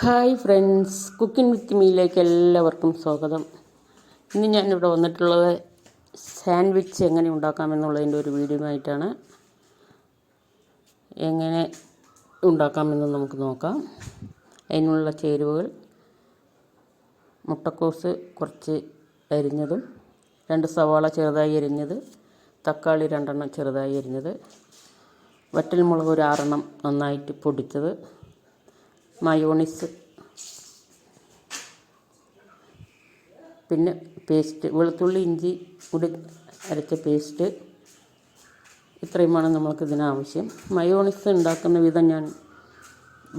Hi friends cooking with മീയിലേക്ക് എല്ലാവർക്കും സ്വാഗതം. ഇന്ന് ഞാനിവിടെ വന്നിട്ടുള്ളത് സാൻഡ്വിച്ച് എങ്ങനെ ഉണ്ടാക്കാമെന്നുള്ളതിന്റെ ഒരു വീഡിയോ ആയിട്ടാണ് എങ്ങനെ ഉണ്ടാക്കാമെന്ന് നമുക്ക് നോക്കാം. അതിനുള്ള ചേരുവകൾ മുട്ടക്കോസ് കുറച്ച് അരിഞ്ഞതും രണ്ട് സവാള ചെറുതായി അരിഞ്ഞത് തക്കാളി രണ്ടെണ്ണം ചെറുതായി അരിഞ്ഞത് വറ്റൽമുളക് ഒരു ആറെണ്ണം നന്നായിട്ട് പൊടിച്ചത് മയോണിസ്. പിന്നെ പേസ്റ്റ് വെളുത്തുള്ളി ഇഞ്ചി കൂടി അരച്ച പേസ്റ്റ്. ഇത്രയുമാണ് നമ്മൾക്ക് ഇതിനാവശ്യം മയോണിസ് ഉണ്ടാക്കുന്ന വിധം ഞാൻ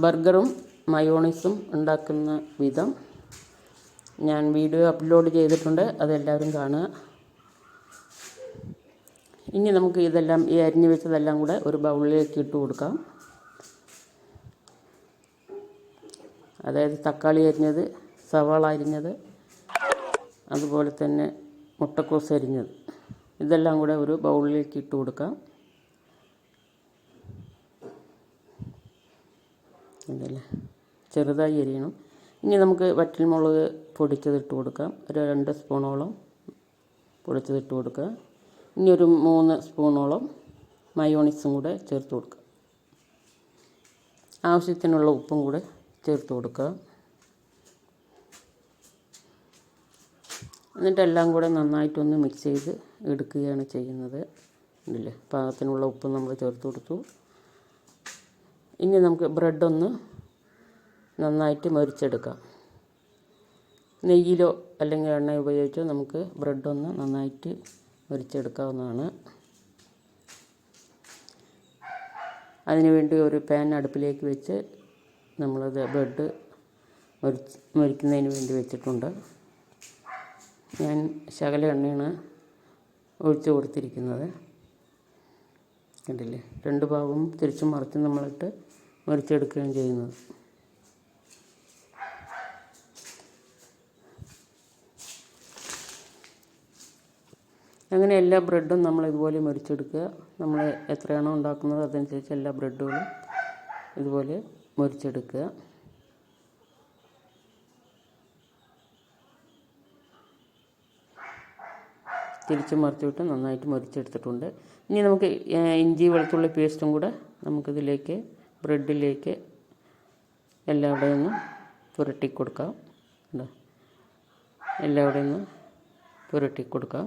ബർഗറും മയോണിസും ഉണ്ടാക്കുന്ന വിധം ഞാൻ വീഡിയോ അപ്ലോഡ് ചെയ്തിട്ടുണ്ട്. അതെല്ലാവരും കാണുക. ഇനി നമുക്ക് ഇതെല്ലാം ഈ അരിഞ്ഞു വെച്ചതെല്ലാം കൂടെ ഒരു ബൗളിലേക്ക് ഇട്ട് കൊടുക്കാം. അതായത് തക്കാളി അരിഞ്ഞത് സവാള അരിഞ്ഞത് അതുപോലെ തന്നെ മുട്ടക്കോസ് അരിഞ്ഞത്. ഇതെല്ലാം കൂടെ ഒരു ബൗളിലേക്ക് ഇട്ട് കൊടുക്കാം. ഇതല്ലേ ചെറുതായി അരിയണം. ഇനി നമുക്ക് വറ്റൽമുളക് പൊടിച്ചതിട്ട് കൊടുക്കാം. ഒരു രണ്ട് സ്പൂണോളം പൊടിച്ചതിട്ട് കൊടുക്കുക. ഇനി ഒരു മൂന്ന് സ്പൂണോളം മയോണിസും കൂടെ ചേർത്ത് കൊടുക്കുക. ആവശ്യത്തിനുള്ള ഉപ്പും കൂടെ ചേർത്ത് കൊടുക്കുക. എന്നിട്ടെല്ലാം കൂടെ നന്നായിട്ടൊന്ന് മിക്സ് ചെയ്ത് എടുക്കുകയാണ് ചെയ്യുന്നത്. ഇല്ലേ? പാകത്തിനുള്ള ഉപ്പ് നമ്മൾ ചേർത്ത് കൊടുത്തു. ഇനി നമുക്ക് ബ്രെഡൊന്ന് നന്നായിട്ട് മരിച്ചെടുക്കാം. നെയ്യിലോ അല്ലെങ്കിൽ എണ്ണ ഉപയോഗിച്ചോ നമുക്ക് ബ്രെഡൊന്ന് നന്നായിട്ട് മരിച്ചെടുക്കാവുന്നതാണ്. അതിനുവേണ്ടി ഒരു പാൻ അടുപ്പിലേക്ക് വെച്ച് നമ്മളത് ബ്രെഡ് മുറിച്ച് മുറിക്കുന്നതിന് വേണ്ടി വെച്ചിട്ടുണ്ട്. ഞാൻ ശകല എണ്ണയാണ് ഒഴിച്ച് കൊടുത്തിരിക്കുന്നത്. കണ്ടില്ലേ? രണ്ട് ഭാഗവും തിരിച്ചും മറിച്ചും നമ്മളിട്ട് മരിച്ചെടുക്കുകയും ചെയ്യുന്നത്. അങ്ങനെ എല്ലാ ബ്രെഡും നമ്മൾ ഇതുപോലെ മുരിച്ചെടുക്കുക നമ്മൾ എത്രയാണോ ഉണ്ടാക്കുന്നത് അതനുസരിച്ച് എല്ലാ ബ്രെഡുകളും ഇതുപോലെ മുരിച്ചെടുക്കുക തിരിച്ച് മറിച്ചിട്ട് നന്നായിട്ട് മുരിച്ചെടുത്തിട്ടുണ്ട് ഇനി നമുക്ക് ഇഞ്ചി വെളുത്തുള്ളി പേസ്റ്റും കൂടെ നമുക്കിതിലേക്ക് ബ്രെഡിലേക്ക് എല്ലാവിടെയും നിന്ന് പുരട്ടി കൊടുക്കാം എല്ലാവിടെയും നിന്ന് പുരട്ടി കൊടുക്കാം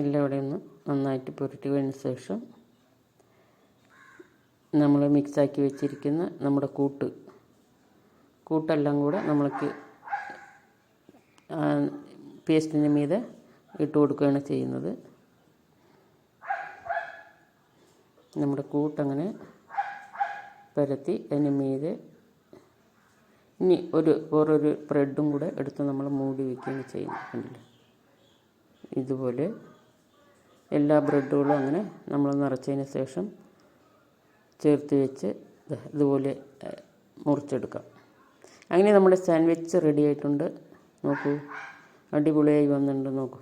എല്ലാം ഇവിടെ ഒന്ന് നന്നായിട്ട് പുരട്ടി പുരട്ടിയതിന് ശേഷം നമ്മൾ മിക്സാക്കി വെച്ചിരിക്കുന്ന നമ്മുടെ കൂട്ട്. കൂട്ടെല്ലാം കൂടെ നമ്മൾക്ക് പേസ്റ്റിന് മീതെ ഇട്ട് കൊടുക്കുകയാണ് ചെയ്യുന്നത്. നമ്മുടെ കൂട്ടങ്ങനെ പരത്തി അതിന് മീതെ ഇനി ഒരു വേറൊരു ബ്രെഡും കൂടെ എടുത്ത് നമ്മൾ മൂടി വയ്ക്കുകയാണ് ചെയ്യുന്നത്. ഇതുപോലെ എല്ലാ ബ്രെഡുകളും അങ്ങനെ നമ്മൾ നിറച്ചതിന് ശേഷം ചേർത്ത് വെച്ച് ഇതുപോലെ മുറിച്ചെടുക്കാം. അങ്ങനെ നമ്മുടെ സാൻഡ്വിച്ച് റെഡി ആയിട്ടുണ്ട്. നോക്കൂ അടിപൊളിയായി വന്നിട്ടുണ്ട് നോക്കൂ.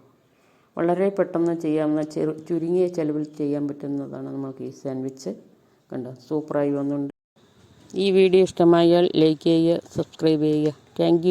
വളരെ പെട്ടെന്ന് ചെയ്യാവുന്ന ചെറു ചുരുങ്ങിയ ചിലവിൽ ചെയ്യാൻ പറ്റുന്നതാണ് നമുക്ക് ഈ സാൻഡ്വിച്ച്. കണ്ടോ സൂപ്പറായി വന്നിട്ടുണ്ട്. ഈ വീഡിയോ ഇഷ്ടമായാൽ ലൈക്ക് ചെയ്യുക സബ്സ്ക്രൈബ് ചെയ്യുക. താങ്ക്